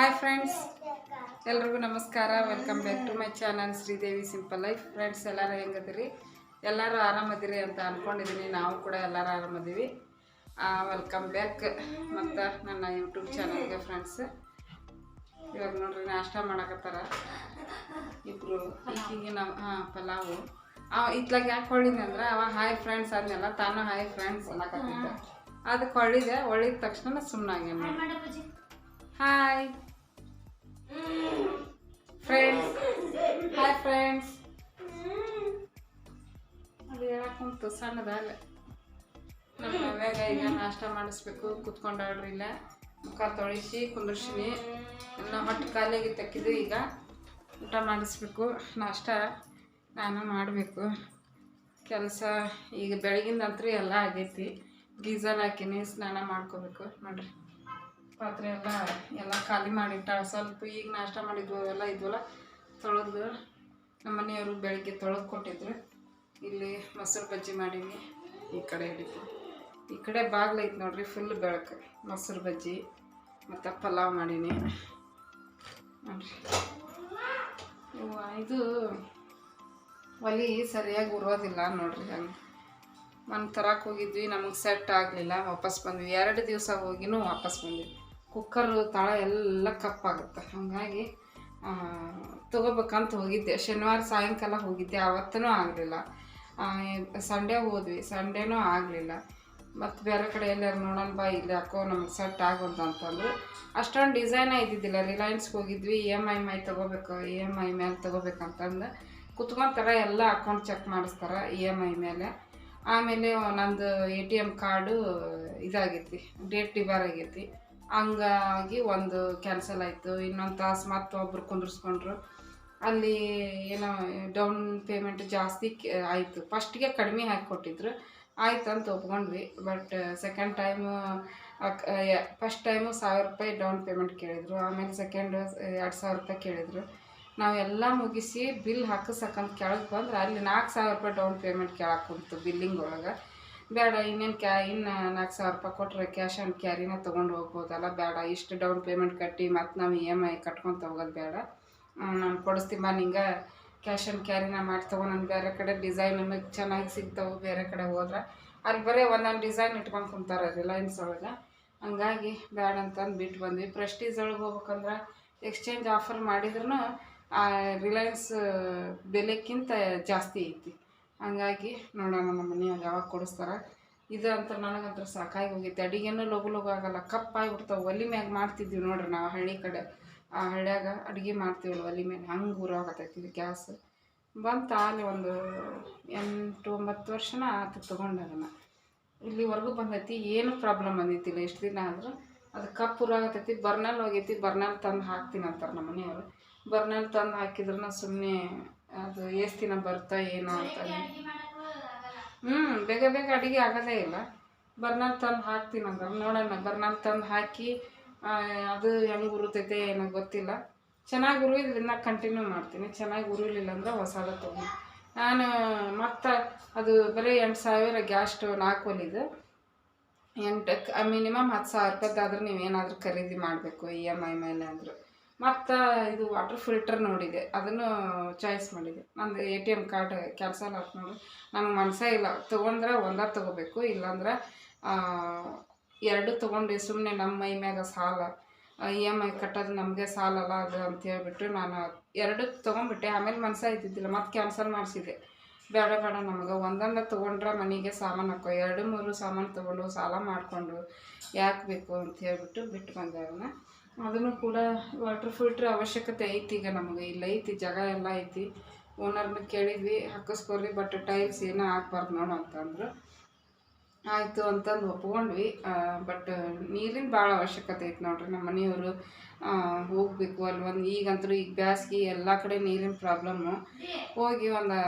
Hi friends ಎಲ್ರಿಗೂ ನಮಸ್ಕಾರ. Welcome back to my channel Sridevi simple life friends ಎಲ್ಲರೂ ಹೆಂಗದಿರಿ? ಎಲ್ಲರೂ ಆರಾಮದಿರಿ ಅಂತ ಅಂದ್ಕೊಂಡಿದ್ದೀನಿ ನಾವು ಕೂಡ ಎಲ್ಲರೂ ಆರಾಮದೀವಿ. ವೆಲ್ಕಮ್ ಬ್ಯಾಕ್ ಮತ್ತು ನನ್ನ ಯೂಟ್ಯೂಬ್ ಚಾನಲ್ಗೆ ಫ್ರೆಂಡ್ಸ್ ಇವಾಗ ನೋಡ್ರಿ ನಾಷ್ಟ ಮಾಡಕತ್ತಾರ. ಇಬ್ಬರು ಈಗಿಗೆ ನಾವು ಹಾಂ ಪಲಾವು. ಅವ ಇತ್ಲಾಗ ಯಾಕೆ ಹೊಳಿದೆ ಅಂದ್ರೆ ಅವ ಹಾಯ್ ಫ್ರೆಂಡ್ಸ್ ಅಂದೆಲ್ಲ ತಾನು ಹಾಯ್ ಫ್ರೆಂಡ್ಸ್ ಅನ್ನಕತ್ತಿದ್ದೆ ಅದಕ್ಕೆ ಹೊಳಿದೆ ಹೊಳಿದ ತಕ್ಷಣ ಸುಮ್ಮನಾಗೇನು ಹಾಯ್ ಫ್ರೆಂಡ್ಸ್ ಹಾಯ್ ಫ್ರೆಂಡ್ಸ್ ಅದು ಹೇಳಕ್ ಕುಂತು ಸಣ್ಣದಲ್ಲ ನಮ್ಮ ಮನ್ಯಾಗ ಈಗ ನಾಷ್ಟ ಮಾಡಿಸ್ಬೇಕು. ಕುತ್ಕೊಂಡಾಡ್ರಿ ಇಲ್ಲ. ಮುಖ ತೊಳಿಸಿ ಕುಂದರ್ಸಿನಿ ನಾವು ಹೊಟ್ಟೆ ಖಾಲಿಯಾಗಿ ತೆಕ್ಕಿದ್ದು ಈಗ. ಊಟ ಮಾಡಿಸ್ಬೇಕು. ನಾಷ್ಟ ನಾನು ಮಾಡಬೇಕು. ಕೆಲಸ ಈಗ ಬೆಳಗಿಂದಂತೂ ಎಲ್ಲ ಆಗೈತಿ. ಗೀಸರ್ ಹಾಕಿನಿ, ಸ್ನಾನ ಮಾಡ್ಕೋಬೇಕು. ನೋಡ್ರಿ. ಪಾತ್ರೆ ಎಲ್ಲ ಎಲ್ಲ ಖಾಲಿ ಮಾಡಿಟ್ಟ, ಸ್ವಲ್ಪ ಈಗ ನಾಷ್ಟ ಮಾಡಿದ್ವು, ಅವೆಲ್ಲ ಇದ್ವಲ್ಲ, ತೊಳೆದು ನಮ್ಮ ಮನೆಯವರು ಬೆಳಗ್ಗೆ ತೊಳೆದು ಕೊಟ್ಟಿದ್ರು. ಇಲ್ಲಿ ಮೊಸರು ಬಜ್ಜಿ ಮಾಡೀನಿ ಈ ಕಡೆ ಹಿಡಿತು ಈ ಕಡೆ ಬಾಗ್ಲೈತೆ ನೋಡ್ರಿ ಫುಲ್ ಬೆಳಕು. ಮೊಸರು ಬಜ್ಜಿ ಮತ್ತು ಪಲಾವ್ ಮಾಡೀನಿ. ನೋಡ್ರಿ. ಇದು ಒಲಿ ಸರಿಯಾಗಿ ಉರೋದಿಲ್ಲ ನೋಡ್ರಿ ಹಂಗೆ. ಒಂದು ತರಕ್ಕೆ ಹೋಗಿದ್ವಿ, ನಮಗೆ ಸೆಟ್ ಆಗಲಿಲ್ಲ, ವಾಪಸ್ ಬಂದ್ವಿ. ಎರಡು ದಿವಸ ಹೋಗಿನೂ ವಾಪಸ್ ಬಂದ್ವಿ. ಕುಕ್ಕರು ತಳ ಎಲ್ಲ ಕಪ್ಪಾಗುತ್ತೆ ಹಾಗಾಗಿ ತೊಗೋಬೇಕಂತ ಹೋಗಿದ್ದೆ. ಶನಿವಾರ ಸಾಯಂಕಾಲ ಹೋಗಿದ್ದೆ. ಆವತ್ತೂ ಆಗಲಿಲ್ಲ. ಸಂಡೇ ಹೋದ್ವಿ. ಸಂಡೇನೂ ಆಗಲಿಲ್ಲ. ಮತ್ತು ಬೇರೆ ಕಡೆ ಎಲ್ಲಾರು ನೋಡೋಣ ಬಾ, ಇಲ್ಲಿ ಯಾಕೋ ನಮ್ಗೆ ಸೆಟ್ ಆಗೋದು ಅಂತಂದ್ರು. ಅಷ್ಟೊಂದು ಡಿಸೈನೇ ಇದ್ದಿದ್ದಿಲ್ಲ. ರಿಲಯನ್ಸ್ಗೆ ಹೋಗಿದ್ವಿ. ಇ ಎಂ ಐ ಮೈ ತೊಗೋಬೇಕು ಇ ಎಂ ಐ ಮೇಲೆ ತೊಗೋಬೇಕಂತಂದು. ಕುತ್ಕೊಂತಾರ, ಎಲ್ಲ ಅಕೌಂಟ್ ಚೆಕ್ ಮಾಡಿಸ್ತಾರೆ ಇ ಎಂ ಐ ಮೇಲೆ ಆಮೇಲೆ ನಂದು ಎ ಟಿ ಎಂ ಕಾರ್ಡು ಇದಾಗೈತಿ. ಡೇಟ್ ಡಿಬಾರ್ ಆಗೈತಿ. ಹಂಗಾಗಿ ಒಂದು ಕ್ಯಾನ್ಸಲ್ ಆಯಿತು. ಇನ್ನೊಂದು ತಾಸು ಮತ್ತೆ ಒಬ್ರು ಕುಂದ್ರಿಸ್ಕೊಂಡ್ರು. ಅಲ್ಲಿ ಏನೋ ಡೌನ್ ಪೇಮೆಂಟ್ ಜಾಸ್ತಿ ಆಯಿತು. ಫಸ್ಟಿಗೆ ಕಡಿಮೆ ಹಾಕಿ ಕೊಟ್ಟಿದ್ರು. ಆಯ್ತು ಅಂತ ಒಪ್ಕೊಂಡ್ವಿ. But second time first time ಸಾವಿರ ರೂಪಾಯಿ ಡೌನ್ ಪೇಮೆಂಟ್ ಕೇಳಿದರು. ಆಮೇಲೆ ಸೆಕೆಂಡ್ ಎರಡು ಸಾವಿರ ರೂಪಾಯಿ ಕೇಳಿದರು. ನಾವೆಲ್ಲ ಮುಗಿಸಿ ಬಿಲ್ ಹಾಕಿಸಕ್ಕಂತ ಕೆಳಗೆ ಬಂದ್ರೆ ಅಲ್ಲಿ ನಾಲ್ಕು ಸಾವಿರ ರೂಪಾಯಿ ಡೌನ್ ಪೇಮೆಂಟ್ ಕೇಳಕ್ಕೆ ಕುಂತು ಬಿಲ್ಲಿಂಗ್ ಒಳಗೆ. ಬೇಡ, ಇನ್ನೇನು ಕ್ಯಾ, ಇನ್ನು ನಾಲ್ಕು ಸಾವಿರ ರೂಪಾಯಿ ಕೊಟ್ಟರೆ ಕ್ಯಾಶ್ ಆ್ಯಂಡ್ ಕ್ಯಾರಿನ ತೊಗೊಂಡು ಹೋಗ್ಬೋದಲ್ಲ? ಬೇಡ, ಇಷ್ಟು ಡೌನ್ ಪೇಮೆಂಟ್ ಕಟ್ಟಿ ಮತ್ತು ನಾವು ಇ ಎಂ ಐ ಕಟ್ಕೊತ ಹೋಗೋದು ಬೇಡ. ನಾನು ಕೊಡಿಸ್ತೀನಿ ಬಾ ನಿಂಗೆ. ಕ್ಯಾಶ್ ಆ್ಯಂಡ್ ಕ್ಯಾರಿನ ಮಾಡಿ ತೊಗೊಂಡು ನಾನು ಬೇರೆ ಕಡೆ ಡಿಸೈನ್ ನಮಗೆ ಚೆನ್ನಾಗಿ ಸಿಗ್ತಾವೆ, ಬೇರೆ ಕಡೆ ಹೋದ್ರೆ. ಅಲ್ಲಿ ಬರೀ ಒಂದೊಂದು ಡಿಸೈನ್ ಇಟ್ಕೊಂಡು ಕುಂತಾರೆ ರಿಲಯನ್ಸ್ ಒಳಗೆ. ಹಂಗಾಗಿ ಬೇಡ ಅಂತಂದು ಬಿಟ್ಟು ಬಂದ್ವಿ. ಪ್ರೆಸ್ಟೀಸ್ ಒಳಗೆ ಹೋಗ್ಬೇಕಂದ್ರೆ ಎಕ್ಸ್ಚೇಂಜ್ ಆಫರ್ ಮಾಡಿದ್ರು ರಿಲಯನ್ಸ್ ಬೆಲೆಕ್ಕಿಂತ ಜಾಸ್ತಿ ಐತಿ. ಹಂಗಾಗಿ ನೋಡೋಣ, ನಮ್ಮ ಮನೆಯವ್ರು ಯಾವಾಗ ಕೊಡಿಸ್ತಾರೆ. ಇದು ಅಂತ ನನಗಂತ್ರ ಸಾಕಾಗಿ ಹೋಗೈತೆ ಅಡುಗೆನೂ ಲಗು ಲಗು ಆಗಲ್ಲ, ಕಪ್ಪಾಗಿಬಿಡ್ತಾವೆ. ಒಲಿ ಮ್ಯಾಗ ಮಾಡ್ತಿದ್ವಿ ನೋಡ್ರಿ ನಾವು ಹಳ್ಳಿ ಕಡೆ. ಆ ಹಳ್ಳಿಯಾಗ ಅಡುಗೆ ಮಾಡ್ತೀವಲ್ಲ ಒಲಿ ಮೇಲೆ ಹಂಗೆ ಊರಾಗತ್ತೈತಿ ಗ್ಯಾಸ್. ಬಂತ ಅಲ್ಲಿ ಒಂದು ಎಂಟು, ಒಂಬತ್ತು ವರ್ಷನ ಆತು ಅದನ್ನು. ಇಲ್ಲಿವರೆಗೂ ಬಂದೈತಿ. ಏನು ಪ್ರಾಬ್ಲಮ್ ಬಂದಿತ್ತಿಲ್ಲ ಎಷ್ಟು ದಿನ ಆದರೂ ಅದು ಕಪ್ಪು ಉರಾಗತೈತಿ ಬರ್ನಲ್ ಹೋಗೈತಿ. ಬರ್ನಲ್ ತಂದು ಹಾಕ್ತೀನಿ ಅಂತಾರೆ ನಮ್ಮ ಮನೆಯವರು. ಬರ್ನಲ್ ತಂದು ಹಾಕಿದ್ರೂ ಸುಮ್ಮನೆ ಅದು ಎಷ್ಟು ದಿನ ಬರ್ತಾ ಏನೋ ಅಂತ ಹ್ಞೂ ಬೇಗ ಬೇಗ ಅಡುಗೆ ಆಗೋದೇ ಇಲ್ಲ. ಬರ್ನಲ್ ತಂದು ಹಾಕ್ತೀನಿ ಅಂದ್ರೆ ನೋಡೋಣ ಬರ್ನಾಲ್ ತಂದು ಹಾಕಿ ಅದು ಹೆಂಗೆ ಉರುತೈತೆ ಏನೋ ಗೊತ್ತಿಲ್ಲ. ಚೆನ್ನಾಗಿ ಉರುವಿದ್ರಿಂದ ಕಂಟಿನ್ಯೂ ಮಾಡ್ತೀನಿ. ಚೆನ್ನಾಗಿ ಉರುಲಿಲ್ಲ ಅಂದ್ರೆ ಹೊಸದ ತೊಗೊಂಡು. ನಾನು ಮತ್ತು ಅದು ಬರೀ ಎಂಟು ಸಾವಿರ ಗ್ಯಾಸ್ ಸ್ಟವ್ ನಾಲ್ಕು ಒಲಿದು ಎಂಟಕ್ಕೆ ಮಿನಿಮಮ್ ಹತ್ತು ಸಾವಿರ ನೀವು ನೀವೇನಾದರೂ ಖರೀದಿ ಮಾಡಬೇಕು ಇ ಎಂ ಐ ಮೇಲೆ ಅಂದರು ಮತ್ತು ಇದು ವಾಟರ್ ಫಿಲ್ಟರ್ ನೋಡಿದೆ. ಅದನ್ನು ಚಾಯ್ಸ್ ಮಾಡಿದೆ. ನಂದು A T M card cancel ಆಯ್ತು ನೋಡಿ. ನನಗೆ ಮನಸ್ಸೇ ಇಲ್ಲ. ತೊಗೊಂಡ್ರೆ ಒಂದೇ ತೊಗೋಬೇಕು. ಇಲ್ಲಾಂದ್ರೆ ಎರಡು ತೊಗೊಂಡು ಸುಮ್ಮನೆ ನಮ್ಮ ಮೈ ಮ್ಯಾಗ ಸಾಲ. ಇ ಎಂ ಐ ಕಟ್ಟೋದು ನಮಗೆ ಸಾಲಲ್ಲ ಅದು ಅಂತ ಹೇಳ್ಬಿಟ್ಟು ನಾನು ಎರಡು ತೊಗೊಂಡ್ಬಿಟ್ಟೆ. ಆಮೇಲೆ ಮನಸ್ಸೇ ಇದ್ದಿದ್ದಿಲ್ಲ. ಮತ್ತು ಕ್ಯಾನ್ಸಲ್ ಮಾಡಿಸಿದೆ. ಬೇಡ ಬೇಡ ನಮಗೆ. ಒಂದೊಂದು ತೊಗೊಂಡ್ರೆ ಮನೆಗೆ ಸಾಮಾನು ಹಾಕೋ. ಎರಡು, ಮೂರು ಸಾಮಾನು ತೊಗೊಂಡು ಸಾಲ ಮಾಡಿಕೊಂಡು ಯಾಕೆ ಬೇಕು ಅಂತ ಹೇಳ್ಬಿಟ್ಟು ಬಿಟ್ಟು ಬಂದೆ ಅವನ್ನ ಅದನ್ನು ಕೂಡ ವಾಟರ್ ಫಿಲ್ಟ್ರ್ ಅವಶ್ಯಕತೆ ಐತಿ ಈಗ ನಮಗೆ. ಇಲ್ಲ ಐತಿ, ಜಾಗ ಎಲ್ಲ ಐತಿ. ಓನರ್ನ ಕೇಳಿದ್ವಿ, ಹಾಕಿಸ್ಕೊರಿ ಬಟ್ ಟೈಲ್ಸ್ ಏನೋ ಹಾಕ್ಬಾರ್ದು ನೋಡು ಅಂತಂದ್ರು. ಆಯಿತು ಅಂತಂದು ಒಪ್ಕೊಂಡ್ವಿ. ಬಟ್ ನೀರಿನ ಭಾಳ ಅವಶ್ಯಕತೆ ಐತೆ ನೋಡ್ರಿ ನಮ್ಮ ಮನೆಯವರು. ಹೋಗಬೇಕು ಅಲ್ಲಿ ಒಂದು ಈಗಂತೂ ಈಗ ಬ್ಯಾಸ್ಗೆ ಎಲ್ಲ ಕಡೆ ನೀರಿನ ಪ್ರಾಬ್ಲಮ್ಮು ಹೋಗಿ ಒಂದು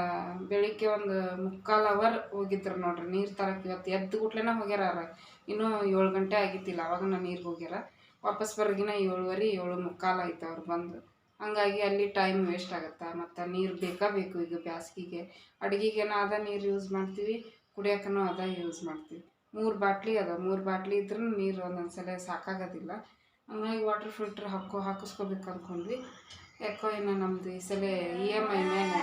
ಬೆಳಿಗ್ಗೆ ಒಂದು ಮುಕ್ಕಾಲು ಅವರ್ ಹೋಗಿದ್ರು ನೋಡ್ರಿ. ನೀರು ತರಕ್ಕೆ ಇವತ್ತು ಎದ್ದು ಗುಟ್ಲೆನ ಹೋಗ್ಯಾರ. ಇನ್ನೂ ಏಳು ಗಂಟೆ ಆಗಿತ್ತಿಲ್ಲ, ಅವಾಗ ನಾನು ನೀರಿಗೆ ಹೋಗ್ಯಾರ. ವಾಪಸ್ ಬರೋಗಿನ ಏಳುವರೆ, ಏಳು ಮುಕ್ಕಾಲು ಆಯ್ತು ಅವ್ರು ಬಂದು. ಹಂಗಾಗಿ ಅಲ್ಲಿ ಟೈಮ್ ವೇಸ್ಟ್ ಆಗುತ್ತೆ? ಮತ್ತು ನೀರು ಬೇಕಾ ಬೇಕು ಈಗ ಬ್ಯಾಸ್ಗಿಗೆ? ಅಡುಗೆಗೇನೋ ಅದ ನೀರು ಯೂಸ್ ಮಾಡ್ತೀವಿ ಕುಡಿಯೋಕ್ಕೂ ಅದ ಯೂಸ್ ಮಾಡ್ತೀವಿ. ಮೂರು ಬಾಟ್ಲಿ ಅದ, ಮೂರು ಬಾಟ್ಲಿ ಇದ್ರೂ ನೀರು ಒಂದೊಂದು ಸಲ ಸಾಕಾಗೋದಿಲ್ಲ. ಹಂಗಾಗಿ ವಾಟರ್ ಫಿಲ್ಟ್ರ್ ಹಾಕೋ, ಹಾಕಿಸ್ಕೋಬೇಕು ಅಂದ್ಕೊಂಡ್ವಿ ಯಾಕೋ ಇನ್ನು ನಮ್ಮದು ಈ ಸಲ ಇ ಎಂ ಐ ಮೇಲೆ.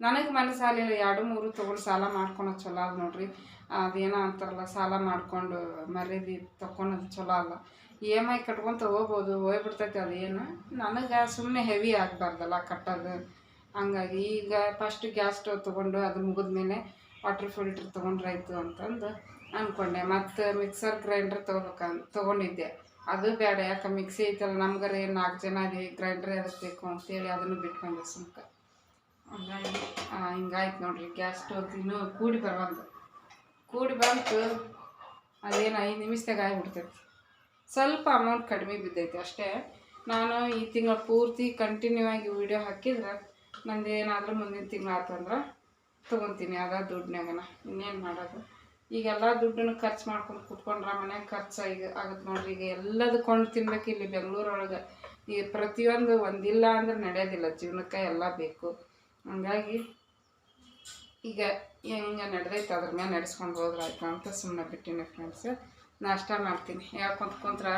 ನನಗೆ ಮನೆ ಸಾಲ ಎರಡು, ಮೂರು ತೊಗೊಂಡು ಸಾಲ ಮಾಡ್ಕೊಳೋದು ಚಲೋ ಅದು ನೋಡ್ರಿ. ಅದೇನೋ ಅಂತಾರಲ್ಲ, ಸಾಲ ಮಾಡಿಕೊಂಡು ಮರ್ಯಾದೆ ತೊಗೊಳೋದು ಚಲೋ ಅಲ್ಲ. ಇ ಎಂ ಐ ಕಟ್ಕೊತ ಹೋಗ್ಬೋದು, ಹೋಗ್ಬಿಡ್ತೈತೆ ಅದೇನು ನನಗೆ ಸುಮ್ಮನೆ ಹೆವಿ ಆಗಬಾರ್ದಲ್ಲ ಕಟ್ಟೋದು. ಹಂಗಾಗಿ ಈಗ ಫಸ್ಟ್ ಗ್ಯಾಸ್ ಸ್ಟವ್ ತೊಗೊಂಡು ಅದು ಮುಗಿದ್ಮೇಲೆ ವಾಟ್ರ್ ಫಿಲ್ಟ್ರ್ ತೊಗೊಂಡ್ರಾಯ್ತು ಅಂತಂದು ಅಂದ್ಕೊಂಡೆ ಮತ್ತು ಮಿಕ್ಸರ್ ಗ್ರೈಂಡರ್ ತೊಗೋಬೇಕಂತ ತೊಗೊಂಡಿದ್ದೆ. ಅದು ಬೇಡ ಯಾಕೆ ಮಿಕ್ಸಿ ಐತಲ್ಲ, ನಮ್ಗರೆ ನಾಲ್ಕು ಜನ ಅದು ಗ್ರೈಂಡ್ರ್ ಬೇಕು ಅಂತೇಳಿ ಅದನ್ನು ಬಿಟ್ಕೊಂಡೆ ಸುಮ್ಕ. ಹಂಗಾಗಿ ಹಿಂಗಾಯ್ತು ನೋಡಿರಿ ಗ್ಯಾಸ್ ಸ್ಟವ್ ಇನ್ನೂ ಕೂಡಿ ಬರಬಂದು ಕೂಡಿ ಬಂತು, ಅದೇನು ಐದು ನಿಮಿಷದಾಗ ಆಗಿಬಿಡ್ತೈತಿ. ಸ್ವಲ್ಪ ಅಮೌಂಟ್ ಕಡಿಮೆ ಬಿದ್ದೈತೆ ಅಷ್ಟೇ. ನಾನು ಈ ತಿಂಗಳು ಪೂರ್ತಿ ಕಂಟಿನ್ಯೂ ಆಗಿ ವಿಡಿಯೋ ಹಾಕಿದ್ರೆ ನಂದು ಏನಾದರೂ ಮುಂದಿನ ತಿಂಗಳು ಆತಂದ್ರೆ ತೊಗೊತೀನಿ ಅದ ದುಡ್ಡನ್ಯಾಗನ ಇನ್ನೇನು ಮಾಡೋದು? ಈಗೆಲ್ಲ ದುಡ್ಡನ್ನು ಖರ್ಚು ಮಾಡ್ಕೊಂಡು ಕುತ್ಕೊಂಡ್ರೆ ಮನ್ಯಾಗ ಖರ್ಚು ಈಗ ಆಗುತ್ತೆ ನೋಡ್ರಿ. ಈಗ ಎಲ್ಲದು ಕೊಂಡು ತಿನ್ಬೇಕು ಇಲ್ಲಿ ಬೆಂಗಳೂರೊಳಗೆ. ಈ ಪ್ರತಿಯೊಂದು ಒಂದಿಲ್ಲ ಅಂದ್ರೆ ನಡೆಯೋದಿಲ್ಲ. ಜೀವನಕ್ಕೆ ಎಲ್ಲ ಬೇಕು. ಹಂಗಾಗಿ ಈಗ ಹೆಂಗೆ ನಡೆದೈತೆ ಅದ್ರ ಮೇಲೆ ನಡೆಸ್ಕೊಂಡು ಹೋದ್ರಾಯ್ತು ಅಂತ ಸುಮ್ಮನೆ ಬಿಟ್ಟಿನಿ ಫ್ರೆಂಡ್ಸ್ ನಾಷ್ಟ ಮಾಡ್ತೀನಿ. ಹೇಳ್ಕೊಂತ ಕುಂತ್ರ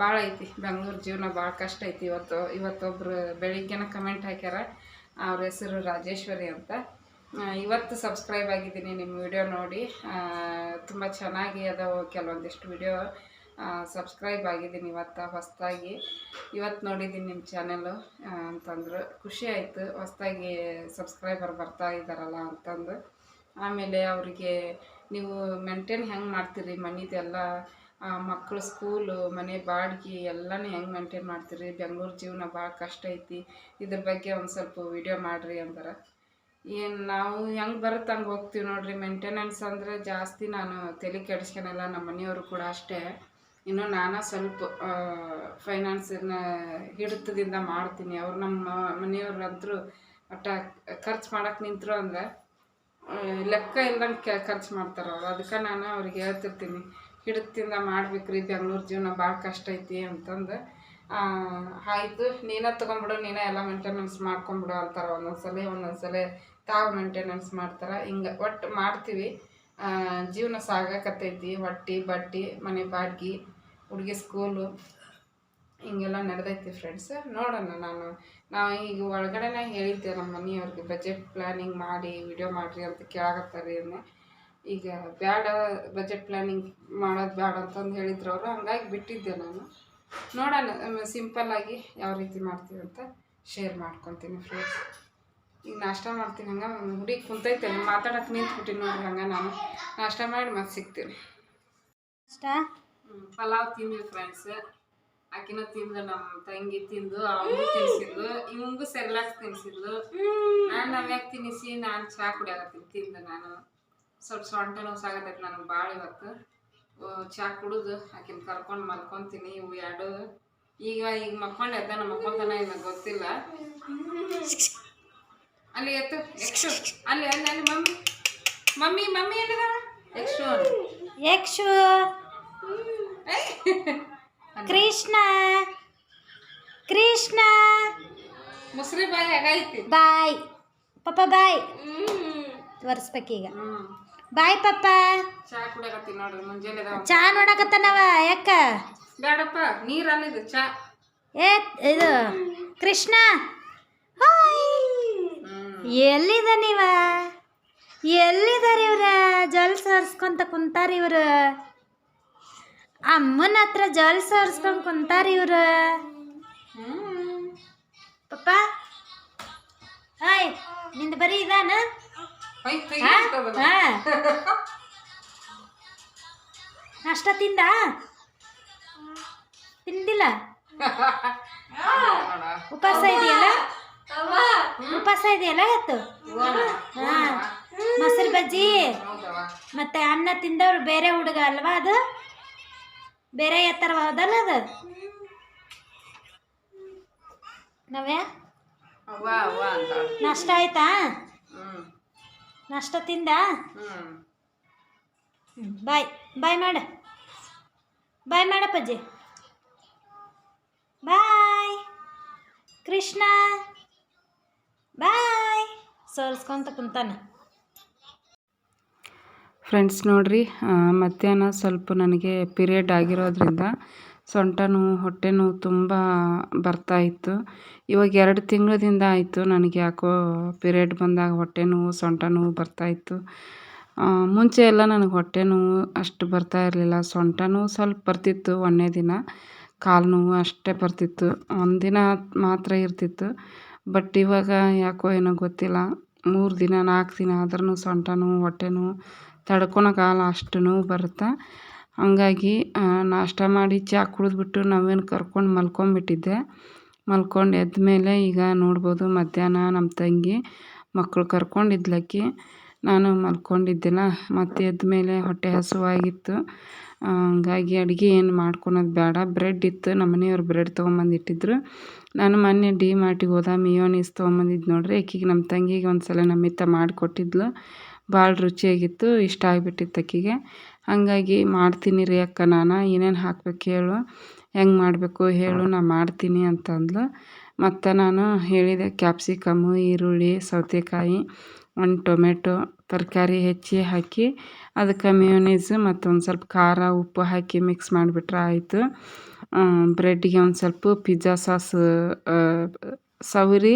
ಭಾಳ ಐತಿ. ಬೆಂಗಳೂರು ಜೀವನ ಭಾಳ ಕಷ್ಟ ಐತಿ. ಇವತ್ತು ಇವತ್ತೊಬ್ಬರು ಬೆಳಿಗ್ಗೆನ ಕಮೆಂಟ್ ಹಾಕ್ಯಾರ, ಅವ್ರ ಹೆಸರು ರಾಜೇಶ್ವರಿ ಅಂತ. ಇವತ್ತು ಸಬ್ಸ್ಕ್ರೈಬ್ ಆಗಿದ್ದೀನಿ ನಿಮ್ಮ ವಿಡಿಯೋ ನೋಡಿ. ತುಂಬ ಚೆನ್ನಾಗಿ ಅದಾವೆ ಕೆಲವೊಂದಿಷ್ಟು ವಿಡಿಯೋ ಸಬ್ಸ್ಕ್ರೈಬ್ ಆಗಿದ್ದೀನಿ ಇವತ್ತು ಹೊಸದಾಗಿ ಇವತ್ತು ನೋಡಿದ್ದೀನಿ ನಿಮ್ಮ ಚಾನೆಲ್ಲು ಅಂತಂದ್ರು, ಖುಷಿ ಆಯಿತು. ಹೊಸದಾಗಿ ಸಬ್ಸ್ಕ್ರೈಬರ್ ಬರ್ತಾ ಇದ್ದಾರಲ್ಲ ಅಂತಂದು. ಆಮೇಲೆ ಅವರಿಗೆ ನೀವು ಮೇಂಟೈನ್ ಹೆಂಗೆ ಮಾಡ್ತೀರಿ? ಮನೆದೆಲ್ಲ ಮಕ್ಕಳು ಸ್ಕೂಲು ಮನೆ ಬಾಡಿಗೆ ಎಲ್ಲನೂ ಹೆಂಗೆ ಮೇಂಟೈನ್ ಮಾಡ್ತೀರಿ? ಬೆಂಗಳೂರು ಜೀವನ ಭಾಳ ಕಷ್ಟ ಐತಿ. ಇದ್ರ ಬಗ್ಗೆ ಒಂದು ಸ್ವಲ್ಪ ವಿಡಿಯೋ ಮಾಡಿರಿ ಅಂದ್ರೆ. ಏನು ನಾವು ಹೆಂಗೆ ಬರುತ್ತೆ ಹಂಗೆ ಹೋಗ್ತೀವಿ ನೋಡ್ರಿ? ಮೇಂಟೆನೆನ್ಸ್ ಅಂದರೆ ಜಾಸ್ತಿ ನಾನು ತಲೆ ಕೆಡಿಸ್ಕೊಳಲ್ಲ ನಮ್ಮ ಮನೆಯವರು ಕೂಡ ಅಷ್ಟೇ. ಇನ್ನು ನಾನು ಸ್ವಲ್ಪ ಫೈನಾನ್ಸನ್ನ ಹಿಡಿತದಿಂದ ಮಾಡ್ತೀನಿ. ಅವ್ರು ನಮ್ಮ ಮನೆಯವ್ರಂತರೂ ಒಟ್ಟು ಖರ್ಚು ಮಾಡಕ್ಕೆ ನಿಂತರು ಅಂದ್ರೆ ಲೆಕ್ಕ ಇಲ್ದಂಗೆ ಕೆ, ಖರ್ಚು ಮಾಡ್ತಾರೆ ಅವ್ರು. ಅದಕ್ಕೆ ನಾನು ಅವ್ರಿಗೆ ಹೇಳ್ತಿರ್ತೀನಿ, ಹಿಡಿತದಿಂದ ಮಾಡ್ಬೇಕ್ರಿ, ಬೆಂಗ್ಳೂರು ಜೀವನ ಭಾಳ ಕಷ್ಟ ಐತಿ ಅಂತಂದು. ಆಯಿತು, ನೀನೇ ತೊಗೊಂಬಿಡು ನೀನೇ ಎಲ್ಲ ಮೇಂಟೆನೆನ್ಸ್ ಮಾಡ್ಕೊಂಬಿಡು ಅಂತಾರೆ. ಒಂದೊಂದು ಸಲ ಒಂದೊಂದು ತಾವು ಮೇಂಟೆನೆನ್ಸ್ ಮಾಡ್ತಾರೆ. ಹಿಂಗೆ ಒಟ್ಟು ಮಾಡ್ತೀವಿ. ಜೀವನ ಸಾಗಕತ್ತೈತಿ ಹೊಟ್ಟಿ ಬಟ್ಟಿ, ಮನೆ ಬಾಡ್ಗೆ, ಹುಡುಗಿ ಸ್ಕೂಲು ಹಿಂಗೆಲ್ಲ ನಡೆದೈತಿ ಫ್ರೆಂಡ್ಸ್ ನೋಡೋಣ ನಾನು. ನಾವು ಈಗ ಒಳಗಡೆನೇ ಹೇಳಿದ್ದೆ ನಮ್ಮ ಮನೆಯವ್ರಿಗೆ ಬಜೆಟ್ ಪ್ಲ್ಯಾನಿಂಗ್ ಮಾಡಿ ವಿಡಿಯೋ ಮಾಡಿರಿ ಅಂತ ಕೇಳಾಕತ್ತಾರೆ ಅನ್ನೆ ಈಗ ಬ್ಯಾಡ ಬಜೆಟ್ ಪ್ಲ್ಯಾನಿಂಗ್ ಮಾಡೋದು ಬೇಡ ಅಂತಂದು ಹೇಳಿದ್ರು ಅವರು. ಹಂಗಾಗಿ ಬಿಟ್ಟಿದ್ದೆ ನಾನು. ನೋಡೋಣ ಸಿಂಪಲ್ಲಾಗಿ ಯಾವ ರೀತಿ ಮಾಡ್ತೀವಿ ಅಂತ ಶೇರ್ ಮಾಡ್ಕೊತೀನಿ ಫ್ರೆಂಡ್ಸ್ ಈಗ ನಾಷ್ಟ ಮಾಡ್ತೀನಿ ಹಂಗೆ ಹುಡುಗಿ ಕುಂತೈತೆ ಮಾತಾಡೋಕೆ ನಿಂತ್ಬಿಟ್ಟಿನಿ ನೋಡ್ರಿ ಹಂಗೆ ನಾನು. ನಾಷ್ಟ ಮಾಡಿ ಮತ್ತೆ ಸಿಗ್ತೀನಿ. ಅಷ್ಟ ಪಲಾವ್ ತಿಂದ್ವಿ ಫ್ರೆಂಡ್ಸ್ ಆಕಿನ ತಿಂದು ನಮ್ಮ ತಂಗಿ ತಿಂದು ಅವನು ತಿನ್ಸಿದ್ಲು ಇವಂಗು ಸೆರ್ಲಾಕ್ ತಿನ್ಸಿದ್ಲು. ನಾನು ನಮ್ಯಾಗ ತಿನ್ನಿಸಿ ನಾನು ಚಹಾ ಕುಡಿಯಾಕತ್ತೀನಿ ತಿಂದು ನಾನು. ಸ್ವಲ್ಪ ಸೊಂಟ ನೋವು ಸಾಗತೈತೆ ನನಗೆ ಭಾಳ ಇವತ್ತು. ಚಹಾ ಕುಡಿದು ಆಕಿನ ಕರ್ಕೊಂಡು ಮಲ್ಕೊತೀನಿ ಇವು ಎರಡು. ಈಗ ಈಗ ಮಕ್ಕೊಂಡು ಎದ್ದ ನಮ್ಮ ಮಕ್ಕೊಂತನ ಇನ್ನ ಗೊತ್ತಿಲ್ಲ. ಅಲ್ಲಿ ಎತ್ತು ಯಕ್ಷು. ಅಲ್ಲಿ ಅಲ್ಲಿ ಅಲ್ಲಿ ಮಮ್ಮಿ. ಮಮ್ಮಿ ಮಮ್ಮಿ ಎಲ್ಲಿದಾರ ಯಕ್ಷು. ಯಕ್ಷು ಕೃಷ್ಣ. ಕೃಷ್ಣ. ಮೊಸರಿ ಬಾಯಿ ಆಗೈತಿ ಬಾಯ್. ಪಪ್ಪ ಬಾಯ್. ತೋರಿಸ್ಬೇಕೀಗ ಈಗ. ಬಾಯ್ ಪಪ್ಪ. ಚಾ ನೋಡ್ರಿ ಮುಂಜಾನೆ ಚಾ ನೋಡಕತ್ತನವ ಯಾಕ? ಬೇಡಪ್ಪ ನೀರ್ ಅನ್ನಿದು ಚಾ. ಏ ಇದು ಕೃಷ್ಣ. ಎಲ್ಲಿದ ನೀವ? ಎಲ್ಲಿದಾರ ಇವ್ರ? ಜಲ್ ಸರ್ಸ್ಕೊಂತ ಕುಂತಾರ ಇವ್ರು? ಅಮ್ಮನ ಹತ್ರ ಜಲ್ ಸೋರ್ಸ್ಕೊಂಡ್ ಕುಂತಾರ ಇವ್ರ. ಪಪ್ಪ. ಹಾಯ್ನಿಂದ ಬರೀ ಇದಾನ. ನಾಷ್ಟ ತಿಂದ? ತಿಂದಿಲ್ಲ? ಉಪಾಸ ಉಪವಾಸ ಇದೆಯಲ್ಲ? ಉಪವಾಸ ಇದೆಯಲ್ಲ ಇವತ್ತು. ಮೊಸರು ಬಜ್ಜಿ. ಮತ್ತೆ ಅನ್ನ ತಿಂದವ್ರು ಬೇರೆ ಹುಡುಗ ಅಲ್ವಾ ಅದು? ಬೇರೆ ಎತ್ತರ ಹೌದಲ್ಲ ಅದು? ನವ್ಯ? ನಾಷ್ಟ ಆಯ್ತಾ? ನಷ್ಟ ತಿಂದ? ಬಾಯ್ ಬಾಯ್ ಮಾಡ. ಬಾಯ್ ಮಾಡಪ್ಪಜ್ಜಿ ಬಾಯ್. ಕೃಷ್ಣ. ಬಾಯ್. ಸೋಲ್ಸ್ಕೊಂತ ಕುಂತಾನ. ಫ್ರೆಂಡ್ಸ್ ನೋಡಿರಿ ಮಧ್ಯಾಹ್ನ ಸ್ವಲ್ಪ ನನಗೆ ಪಿರಿಯಡ್ ಆಗಿರೋದ್ರಿಂದ ಸೊಂಟ ನೋವು, ಹೊಟ್ಟೆ ನೋವು ತುಂಬ ಬರ್ತಾಯಿತ್ತು ಇವಾಗ ಎರಡು ತಿಂಗಳದಿಂದ ಆಯಿತು ನನಗೆ ಯಾಕೋ ಪಿರಿಯಡ್ ಬಂದಾಗ ಹೊಟ್ಟೆ ನೋವು, ಸೊಂಟ ನೋವು ಬರ್ತಾಯಿತ್ತು ಮುಂಚೆ ಎಲ್ಲ ನನಗೆ ಹೊಟ್ಟೆ ನೋವು ಅಷ್ಟು ಬರ್ತಾ ಇರಲಿಲ್ಲ. ಸೊಂಟ ನೋವು ಸ್ವಲ್ಪ ಬರ್ತಿತ್ತು ಒಂದನೇ ದಿನ, ಕಾಲು ನೋವು ಅಷ್ಟೇ ಬರ್ತಿತ್ತು. ಒಂದಿನ ಮಾತ್ರ ಇರ್ತಿತ್ತು. ಬಟ್ ಇವಾಗ ಯಾಕೋ ಏನೋ ಗೊತ್ತಿಲ್ಲ. ಮೂರು ದಿನ, ನಾಲ್ಕು ದಿನ ಆದ್ರೂ ಸೊಂಟ ನೋವು, ಹೊಟ್ಟೆ ನೋವು ತಡ್ಕೊಳಕ್ಕಾಗಲ್ಲ ಅಷ್ಟು ನೋವು ಬರುತ್ತೆ. ಹಾಗಾಗಿ ನಾಷ್ಟ ಮಾಡಿ ಚಾ ಕುಡಿದ್ಬಿಟ್ಟು ನಾವೇನು ಕರ್ಕೊಂಡು ಮಲ್ಕೊಂಡ್ಬಿಟ್ಟಿದ್ದೆ ಮಲ್ಕೊಂಡು ಎದ್ದ ಮೇಲೆ ಈಗ ನೋಡ್ಬೋದು ಮಧ್ಯಾಹ್ನ ನಮ್ಮ ತಂಗಿ ಮಕ್ಕಳು ಕರ್ಕೊಂಡಿದ್ಲಕ್ಕಿ. ನಾನು ಮಲ್ಕೊಂಡಿದ್ದೆಲ್ಲ, ಮತ್ತೆ ಎದ್ದ ಮೇಲೆ ಹೊಟ್ಟೆ ಹಸುವಾಗಿತ್ತು ಹಂಗಾಗಿ ಅಡುಗೆ ಏನು ಮಾಡ್ಕೊಳೋದು ಬೇಡ. ಬ್ರೆಡ್ ಇತ್ತು ನಮ್ಮ ಮನೆಯವ್ರು ಬ್ರೆಡ್ ತೊಗೊಂಬಂದಿಟ್ಟಿದ್ರು ನಾನು ಮೊನ್ನೆ ಡಿ ಮಾರ್ಟಿಗೆ ಹೋದ, ಮಿಯೋನೀಸ್ ತೊಗೊಂಬಂದಿದ್ದು ನೋಡ್ರಿ. ಆಕಿಗೆ ನಮ್ಮ ತಂಗಿಗೆ ಒಂದು ಸಲ ನಮ್ಮಿತ್ತ ಮಾಡಿಕೊಟ್ಟಿದ್ಲು. ಭಾಳ ರುಚಿಯಾಗಿತ್ತು, ಇಷ್ಟ ಆಗಿಬಿಟ್ಟಿತ್ತು ಆಕಿಗೆ ಹಾಗಾಗಿ ಮಾಡ್ತೀನಿ ರೀ ಅಕ್ಕ ನಾನು, ಏನೇನು ಹಾಕ್ಬೇಕು ಹೇಳು. ಹೆಂಗೆ ಮಾಡಬೇಕು ಹೇಳು, ನಾ ಮಾಡ್ತೀನಿ ಅಂತಂದ್ಲು. ಮತ್ತು ನಾನು ಹೇಳಿದೆ ಕ್ಯಾಪ್ಸಿಕಮ್ಮು ಈರುಳ್ಳಿ, ಸೌತೆಕಾಯಿ, ಒಂದು ಟೊಮೆಟೊ, ತರಕಾರಿ ಹೆಚ್ಚಿ ಹಾಕಿ, ಅದಕ್ಕೆ ಮ್ಯೂನೀಸ್ ಮತ್ತು ಸ್ವಲ್ಪ ಖಾರ, ಉಪ್ಪು ಹಾಕಿ ಮಿಕ್ಸ್ ಮಾಡಿಬಿಟ್ರೆ ಆಯಿತು. ಬ್ರೆಡ್ಗೆ ಒಂದು ಸ್ವಲ್ಪ ಪಿಜ್ಜಾ ಸಾಸ್ ಸವರಿ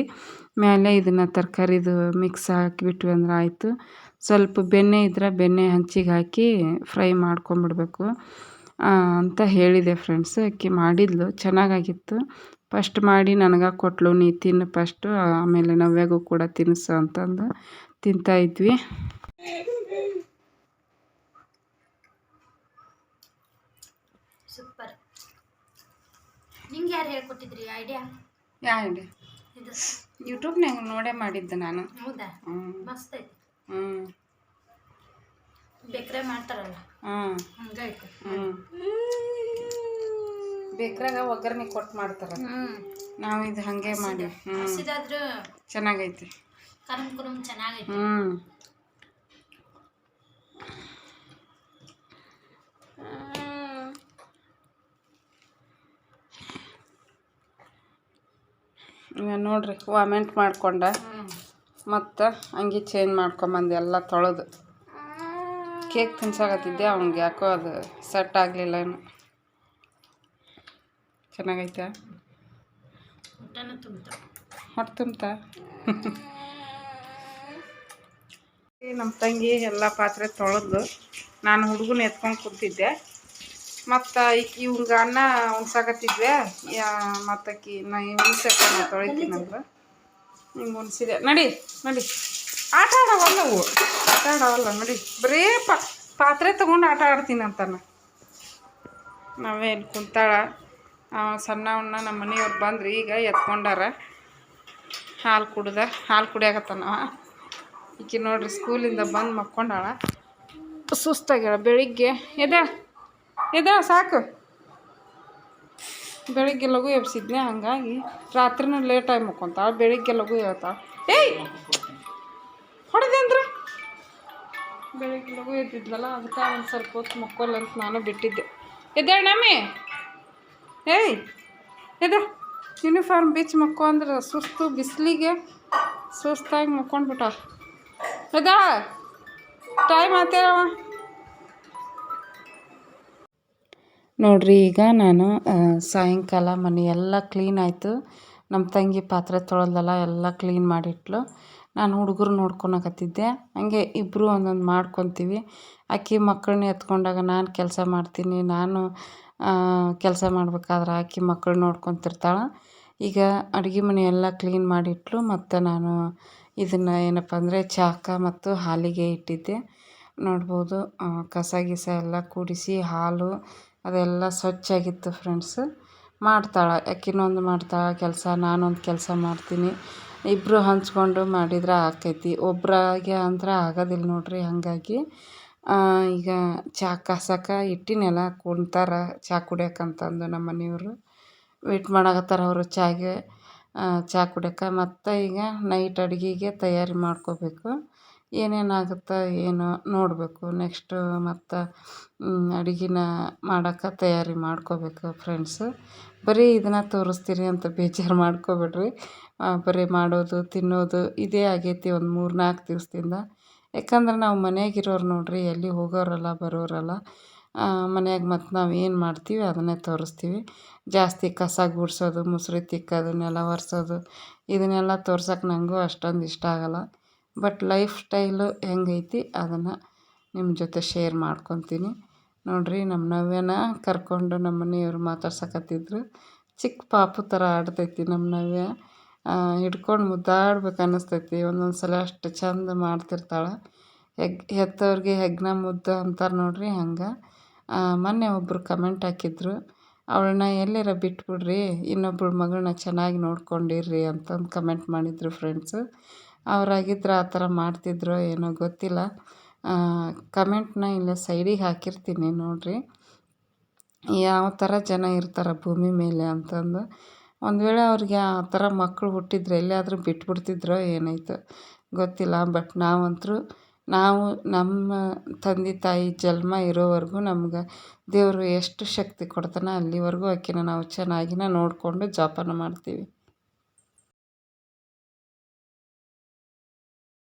ಮೇಲೆ ಇದನ್ನು ತರಕಾರಿದು ಮಿಕ್ಸ್ ಹಾಕಿಬಿಟ್ವಿ ಅಂದ್ರೆ ಆಯಿತು. ಸ್ವಲ್ಪ ಬೆಣ್ಣೆ ಇದ್ರೆ ಬೆಣ್ಣೆ ಹಂಚಿಗೆ ಹಾಕಿ ಫ್ರೈ ಮಾಡ್ಕೊಂಬಿಡ್ಬೇಕು. ಅಂತ ಹೇಳಿದೆ ಫ್ರೆಂಡ್ಸ್. ಆಕೆ ಮಾಡಿದ್ಲು ಚೆನ್ನಾಗಾಗಿತ್ತು. ಫಸ್ಟ್ ಮಾಡಿ ನನಗೆ ಕೊಟ್ಟಳು ನೀ ತಿನ್ನು ಫಸ್ಟು ಆಮೇಲೆ ನವ್ಯಾಗೂ ಕೂಡ ತಿನ್ನಿಸು ಅಂತಂದು ತಿಂತಾಯಿದ್ವಿ ಸೂಪರ್. ನಿಂಗೆ ಯಾರು ಹೇಳ್ಕೊಟ್ಟಿದ್ರಿ ಐಡಿಯಾ? ಯಾರು ಇದು. ಯೂಟ್ಯೂಬ್ನಾಗ ನೋಡೇ ಮಾಡಿದ್ದೆ ನಾನು. ಹೌದಾ? ಮಸ್ತ್ ಐತಿ. ಬೇಕ್ರೆ ಮಾಡ್ತಾರಲ್ಲ. ಹಾಂ ಹಂಗೈತೆ ಹ್ಞೂ ಬೇಕ್ರಾಗ ಒಗ್ಗರಣೆ ಕೊಟ್ಟು ಮಾಡ್ತಾರೆ. ಹ್ಮ್. ನಾವು ಇದು ಹಾಗೆ ಮಾಡಿ. ಹ್ಞೂ ಹಸಿದಾದ್ರೂ ಚೆನ್ನಾಗೈತಿ. ಕರುಮ್ ಕುರುಮ್ ಚೆನ್ನಾಗೈತಿ. ಹ್ಞೂ ನೋಡ್ರಿ ವಾಮೆಂಟ್ ಮಾಡ್ಕೊಂಡ. ಹ್ಮ್. ಮತ್ತು ಹಂಗೆ ಚೇಂಜ್ ಮಾಡ್ಕೊಂಬಂದು ಎಲ್ಲ ತೊಳೆದು ಕೇಕ್ ತಿನ್ಸಾಕತ್ತಿದ್ದೆ ಅವ್ನಿಗೆ ಯಾಕೋ ಅದು ಸೆಟ್ ಆಗಲಿಲ್ಲ ಏನು ಚೆನ್ನಾಗೈತೆ? ಹೊಟ್ಟೆ ತುಂಬ್ತಾ? ನಮ್ಮ ತಂಗಿ ಎಲ್ಲ ಪಾತ್ರೆ ತೊಳೆದು ನಾನು ಹುಡುಗನ ಎತ್ಕೊಂಡು ಕೂತಿದ್ದೆ. ಮತ್ತು ಈಕಿ ಇವಂಗೆ ಅನ್ನ ಉಣ್ಸಾಕತ್ತಿದ್ದೆ ಯಾ ಮತ್ತಾಕಿ ನಾ ಉಣ್ಸಕ್ಕ ನಾ ತೊಳಿತೀನಿ ಅಂದ್ರೆ ಹಿಂಗೆ ಮುನ್ಸಿದೆ ನಡಿ ನಡಿ. ಆಟ ಆಡವಲ್ಲವು. ಆಟ ಆಡವಲ್ಲ, ನಡಿ. ಬರೇ ಪಾತ್ರೆ ತೊಗೊಂಡು ಆಟ ಆಡ್ತೀನಿ ಅಂತಾನೆ. ನಾವೇನು ಕುಂತಾಳ. ಸಣ್ಣವನ್ನ ನಮ್ಮ ಮನೆಯವ್ರು ಬಂದ್ರಿ, ಈಗ ಎತ್ಕೊಂಡಾರ. ಹಾಲು ಕುಡ್ದ, ಹಾಲು ಕುಡಿಯಾಕತ್ತಾನ ಈಕೆ ಈಕಿ ನೋಡ್ರಿ, ಸ್ಕೂಲಿಂದ ಬಂದು ಮಕ್ಕೊಂಡಾಳ. ಸುಸ್ತಾಗ್ಯಾಳ, ಬೆಳಿಗ್ಗೆ. ಎದ ಎದ ಸಾಕು? ಬೆಳಿಗ್ಗೆ ಲಗು ಎಬ್ಸಿದ್ನೆ, ಹಂಗಾಗಿ ರಾತ್ರಿನೂ ಲೇಟಾಗಿ ಮುಕ್ಕೊಂತಾಳೆ ಬೆಳಿಗ್ಗೆ ಲಗು ಹೇಳ್ತಾಳ ಏಯ್! ಹೊಡೆದೆ ಅಂದ್ರೆ? ಬೆಳಿಗ್ಗೆ ಲಗು ಎದ್ದಿದ್ಲಲ್ಲ, ಅದಕ್ಕೆ ಒಂದು ಸ್ವಲ್ಪ ಹೊತ್ತು ಮಕ್ಕೋಲ್ಲ ಅಂತ ನಾನು ಬಿಟ್ಟಿದ್ದೆ. ಎದ್ದೇಳ ನಮ್ಮಿ? ಏಯ್! ಎದ ಯೂನಿಫಾರ್ಮ್ ಬಿಚ್ಚಿ ಮಕ್ಕೋ ಅಂದ್ರೆ ಸುಸ್ತು, ಬಿಸಿಲಿಗೆ ಸುಸ್ತಾಗಿ ಮಕ್ಕೊಂಡ್ಬಿಟ್ಟ. ಎದ ಟೈಮ್ ಆತೇರವ ನೋಡ್ರಿ, ಈಗ ನಾನು ಸಾಯಂಕಾಲ ಮನೆ ಎಲ್ಲ ಕ್ಲೀನ್ ಆಯಿತು. ನಮ್ಮ ತಂಗಿ ಪಾತ್ರೆ ತೊಳೆದಲ್ಲ, ಎಲ್ಲ ಕ್ಲೀನ್ ಮಾಡಿಟ್ಲು. ನಾನು ಹುಡುಗರು ನೋಡ್ಕೊಳಕತ್ತಿದ್ದೆ ಹಂಗೆ ಇಬ್ಬರು ಒಂದೊಂದು ಮಾಡ್ಕೊತೀವಿ. ಅಕ್ಕಿ ಮಕ್ಕಳನ್ನ ಎತ್ಕೊಂಡಾಗ ನಾನು ಕೆಲಸ ಮಾಡ್ತೀನಿ, ನಾನು ಕೆಲಸ ಮಾಡ್ಬೇಕಾದ್ರೆ ಅಕ್ಕಿ ಮಕ್ಕಳು ನೋಡ್ಕೊತಿರ್ತಾಳೆ. ಈಗ ಅಡುಗೆ ಮನೆ ಎಲ್ಲ ಕ್ಲೀನ್ ಮಾಡಿಟ್ಲು ಮತ್ತು ನಾನು ಇದನ್ನು ಏನಪ್ಪ ಅಂದರೆ ಚಾಕ ಮತ್ತು ಹಾಲಿಗೆ ಇಟ್ಟಿದ್ದೆ. ನೋಡ್ಬೋದು ಕಸ ಗಿಸ ಎಲ್ಲ ಕೂಡಿಸಿ ಹಾಲು ಅದೆಲ್ಲ ಸ್ವಚ್ಛಾಗಿತ್ತು ಫ್ರೆಂಡ್ಸ್. ಮಾಡ್ತಾಳೆ. ಆಕಿನೊಂದು ಮಾಡ್ತಾಳೆ ಕೆಲಸ? ನಾನೊಂದು ಕೆಲಸ ಮಾಡ್ತೀನಿ. ಇಬ್ಬರು ಹಂಚ್ಕೊಂಡು ಮಾಡಿದ್ರೆ ಆಕೈತಿ. ಒಬ್ಬರಾಗೆ ಅಂದ್ರೆ ಆಗೋದಿಲ್ಲ ನೋಡಿರಿ ಹಾಗಾಗಿ. ಈಗ ಚಹಾ ಕಾಸಕ್ಕೆ ಇಟ್ಟಿನೆಲ್ಲ ಕುಂತಾರ ಚಹಾ ಕುಡಿಯೋಕಂತಂದು ನಮ್ಮ ಮನೆಯವರು. ವೇಟ್ ಮಾಡಕತ್ತಾರ ಅವರು ಚಾಗೆ. ಚಹಾ ಕುಡಿಯೋಕೆ. ಮತ್ತು ಈಗ ನೈಟ್ ಅಡುಗೆಗೆ ತಯಾರಿ ಮಾಡ್ಕೋಬೇಕು. ಏನೇನು ಆಗುತ್ತೆ ಏನು ನೋಡಬೇಕು. ನೆಕ್ಸ್ಟು ಮತ್ತು ಅಡುಗೆನ ಮಾಡೋಕೆ ತಯಾರಿ ಮಾಡ್ಕೋಬೇಕು ಫ್ರೆಂಡ್ಸು ಬರೀ ಇದನ್ನು ತೋರಿಸ್ತೀರಿ ಅಂತ ಬೇಜಾರು ಮಾಡ್ಕೊಬೇಡ್ರಿ. ಬರೀ ಮಾಡೋದು, ತಿನ್ನೋದು ಇದೇ ಆಗೈತಿ ಒಂದು ಮೂರು ನಾಲ್ಕು ದಿವಸದಿಂದ. ಯಾಕಂದ್ರೆ ನಾವು ಮನೆಯಾಗಿರೋರು ನೋಡಿರಿ, ಎಲ್ಲಿ ಹೋಗೋರಲ್ಲ, ಬರೋರಲ್ಲ ಮನ್ಯಾಗ ಮತ್ತು ನಾವು ಏನು ಮಾಡ್ತೀವಿ ಅದನ್ನೇ ತೋರಿಸ್ತೀವಿ. ಜಾಸ್ತಿ ಕಸ ಗುಡಿಸೋದು, ಮುಸ್ರೆ ತಿಕ್ಕೋದು, ನೆಲ ಒರೆಸೋದು, ಇದನ್ನೆಲ್ಲ ತೋರ್ಸೋಕೆ ನನಗೂ ಅಷ್ಟೊಂದು ಇಷ್ಟ ಆಗೋಲ್ಲ. ಬಟ್ ಲೈಫ್ ಸ್ಟೈಲು ಹೆಂಗೈತಿ ಅದನ್ನು ನಿಮ್ಮ ಜೊತೆ ಶೇರ್ ಮಾಡ್ಕೊತೀನಿ. ನೋಡಿರಿ ನಮ್ಮ ನವ್ಯನ ಕರ್ಕೊಂಡು ನಮ್ಮ ಮನೆಯವ್ರು ಮಾತಾಡ್ಸಕತ್ತಿದ್ರು. ಚಿಕ್ಕ ಪಾಪು ಥರ ಆಡ್ತೈತಿ ನಮ್ಮ ನವ್ಯ. ಹಿಡ್ಕೊಂಡು ಮುದ್ದಾಡ್ಬೇಕು ಅನ್ನಿಸ್ತೈತಿ. ಒಂದೊಂದು ಸಲ ಅಷ್ಟು ಚಂದ ಮಾಡ್ತಿರ್ತಾಳೆ. ಹೆಗ್, ಹೆತ್ತವ್ರಿಗೆ ಹೆಗ್ನ ಮುದ್ದು ಅಂತಾರೆ ನೋಡಿರಿ ಹಂಗೆ. ಮೊನ್ನೆ ಒಬ್ಬರು ಕಮೆಂಟ್ ಹಾಕಿದ್ರು. ಅವಳನ್ನ ಎಲ್ಲಿರ ಬಿಟ್ಬಿಡ್ರಿ? ಇನ್ನೊಬ್ಬಳು ಮಗಳನ್ನ ಚೆನ್ನಾಗಿ ನೋಡ್ಕೊಂಡಿರ್ರಿ ಅಂತಂದು ಕಮೆಂಟ್ ಮಾಡಿದ್ರು ಫ್ರೆಂಡ್ಸು ಅವರಾಗಿದ್ರೆ ಆ ಥರ ಮಾಡ್ತಿದ್ರೋ ಏನೋ ಗೊತ್ತಿಲ್ಲ. ಕಮೆಂಟ್ನ ಇಲ್ಲೇ ಸೈಡಿಗೆ ಹಾಕಿರ್ತೀನಿ ನೋಡಿರಿ. ಯಾವ ಥರ ಜನ ಇರ್ತಾರೆ ಭೂಮಿ ಮೇಲೆ ಅಂತಂದು. ಒಂದು ವೇಳೆ ಅವ್ರಿಗೆ ಆ ಥರ ಮಕ್ಕಳು ಹುಟ್ಟಿದ್ರೆ ಎಲ್ಲಿಯಾದರೂ ಬಿಟ್ಬಿಡ್ತಿದ್ರೋ ಏನಾಯ್ತು ಗೊತ್ತಿಲ್ಲ. ಬಟ್ ನಾವಂತೂ ನಾವು ನಮ್ಮ ತಂದೆ ತಾಯಿ ಜನ್ಮ ಇರೋವರೆಗೂ ನಮ್ಗೆ ದೇವರು ಎಷ್ಟು ಶಕ್ತಿ ಕೊಡ್ತಾನೆ ಅಲ್ಲಿವರೆಗೂ ಆಕೆನ ನಾವು ಚೆನ್ನಾಗಿನ ನೋಡಿಕೊಂಡು ಜೋಪಾನ ಮಾಡ್ತೀವಿ.